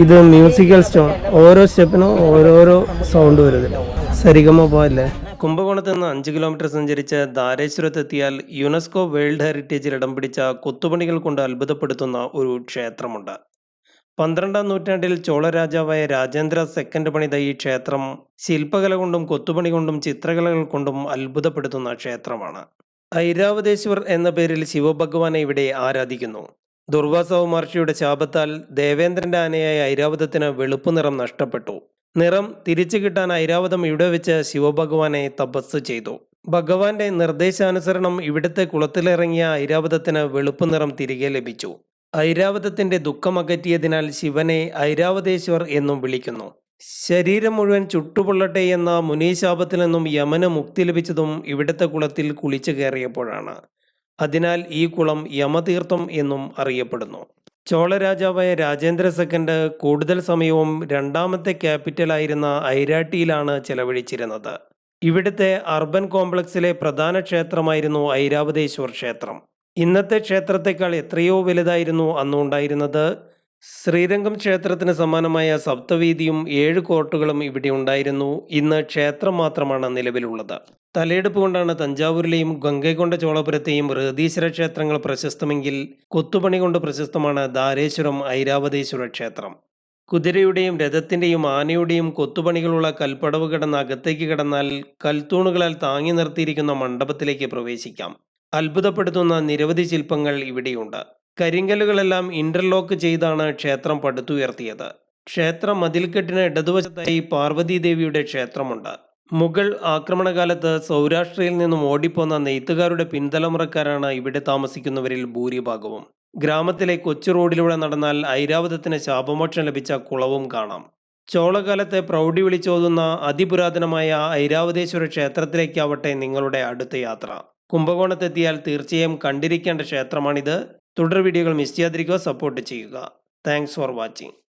ഇത് musical stone ഓരോ സ്റ്റെപ്പിനും ഓരോരോ സൗണ്ട് വരുന്നില്ല സരിഗമ പോയല്ലേ കുംഭകോണത്ത് നിന്ന് അഞ്ച് കിലോമീറ്റർ സഞ്ചരിച്ച് ധാരേശ്വരത്തെത്തിയാൽ യുനെസ്കോ വേൾഡ് ഹെറിറ്റേജിൽ ഇടം പിടിച്ച കൊത്തുപണികൾ കൊണ്ട് അത്ഭുതപ്പെടുത്തുന്ന ഒരു ക്ഷേത്രമുണ്ട്. പന്ത്രണ്ടാം നൂറ്റാണ്ടിൽ ചോള രാജാവായ രാജേന്ദ്ര സെക്കൻഡ് പണിത ഈ ക്ഷേത്രം ശില്പകല കൊണ്ടും കൊത്തുപണി കൊണ്ടും ചിത്രകലകൾ കൊണ്ടും അത്ഭുതപ്പെടുത്തുന്ന ക്ഷേത്രമാണ്. ഐരാവതേശ്വർ എന്ന പേരിൽ ശിവഭഗവാനെ ഇവിടെ ആരാധിക്കുന്നു. ദുർവാസാവ് മഹർഷിയുടെ ശാപത്താൽ ദേവേന്ദ്രന്റെ ആനയായ ഐരാവതത്തിന് വെളുപ്പ് നിറം നഷ്ടപ്പെട്ടു. നിറം തിരിച്ചു കിട്ടാൻ ഐരാവതം ഇവിടെ വെച്ച് ശിവഭഗവാനെ തപസ് ചെയ്തു. ഭഗവാന്റെ നിർദ്ദേശാനുസരണം ഇവിടുത്തെ കുളത്തിലിറങ്ങിയ ഐരാവതത്തിന് വെളുപ്പ് നിറം തിരികെ ലഭിച്ചു. ഐരാവതത്തിന്റെ ദുഃഖമകറ്റിയതിനാൽ ശിവനെ ഐരാവതേശ്വർ എന്നും വിളിക്കുന്നു. ശരീരം മുഴുവൻ ചുട്ടുപൊള്ളട്ടെ എന്ന മുനീശാപത്തിൽ നിന്നും യമന് മുക്തി ലഭിച്ചതും ഇവിടുത്തെ കുളത്തിൽ കുളിച്ചു കയറിയപ്പോഴാണ്. അതിനാൽ ഈ കുളം യമതീർത്ഥം എന്നും അറിയപ്പെടുന്നു. ചോള രാജാവായ രാജേന്ദ്ര സെക്കൻഡ് കൂടുതൽ സമയവും രണ്ടാമത്തെ ക്യാപിറ്റലായിരുന്ന ഐരാട്ടിയിലാണ് ചെലവഴിച്ചിരുന്നത്. ഇവിടുത്തെ അർബൻ കോംപ്ലക്സിലെ പ്രധാന ക്ഷേത്രമായിരുന്നു ഐരാവതേശ്വർ ക്ഷേത്രം. ഇന്നത്തെ ക്ഷേത്രത്തെക്കാൾ എത്രയോ വലുതായിരുന്നു അന്ന് ഉണ്ടായിരുന്നത് ശ്രീരംഗം ക്ഷേത്രത്തിന് സമാനമായ സപ്തവീതിയും ഏഴ് കോർട്ടുകളും ഇവിടെ ഉണ്ടായിരുന്നു. ഇന്ന് ക്ഷേത്രം മാത്രമാണ് നിലവിലുള്ളത്. തലയെടുപ്പ് കൊണ്ടാണ് തഞ്ചാവൂരിലെയും ഗംഗൈകൊണ്ട ചോളപുരത്തെയും ഹൃദീശ്വര ക്ഷേത്രങ്ങൾ പ്രശസ്തമെങ്കിൽ കൊത്തുപണി കൊണ്ട് പ്രശസ്തമാണ് ധാരേശ്വരം ഐരാവതേശ്വര ക്ഷേത്രം. കുതിരയുടെയും രഥത്തിന്റെയും ആനയുടെയും കൊത്തുപണികളുള്ള കൽപ്പടവ് കിടന്ന അകത്തേക്ക് കിടന്നാൽ കൽത്തൂണുകളാൽ താങ്ങി നിർത്തിയിരിക്കുന്ന മണ്ഡപത്തിലേക്ക് പ്രവേശിക്കാം. അത്ഭുതപ്പെടുത്തുന്ന നിരവധി ശില്പങ്ങൾ ഇവിടെയുണ്ട്. കരിങ്കല്ലുകളെല്ലാം ഇന്റർലോക്ക് ചെയ്താണ് ക്ഷേത്രം പടുത്തുയർത്തിയത്. ക്ഷേത്ര മതിൽക്കെട്ടിന് ഇടതുവശത്തായി പാർവതി ദേവിയുടെ ക്ഷേത്രമുണ്ട്. മുഗൾ ആക്രമണകാലത്ത് സൗരാഷ്ട്രയിൽ നിന്നും ഓടിപ്പോന്ന നെയ്ത്തുകാരുടെ പിൻതലമുറക്കാരാണ് ഇവിടെ താമസിക്കുന്നവരിൽ ഭൂരിഭാഗവും. ഗ്രാമത്തിലെ കൊച്ചു റോഡിലൂടെ നടന്നാൽ ഐരാവതത്തിന് ശാപമോക്ഷം ലഭിച്ച കുളവും കാണാം. ചോളകാലത്തെ പ്രൗഢി വിളിച്ചോതുന്ന അതിപുരാതനമായ ഐരാവതേശ്വര ക്ഷേത്രത്തിലേക്കാവട്ടെ നിങ്ങളുടെ അടുത്ത യാത്ര. കുംഭകോണത്തെത്തിയാൽ തീർച്ചയായും കണ്ടിരിക്കേണ്ട ക്ഷേത്രമാണിത്. തുടർ വീഡിയോകൾ മിസ് ചെയ്യാതിരിക്കുക സപ്പോർട്ട് ചെയ്യുക. Thanks for watching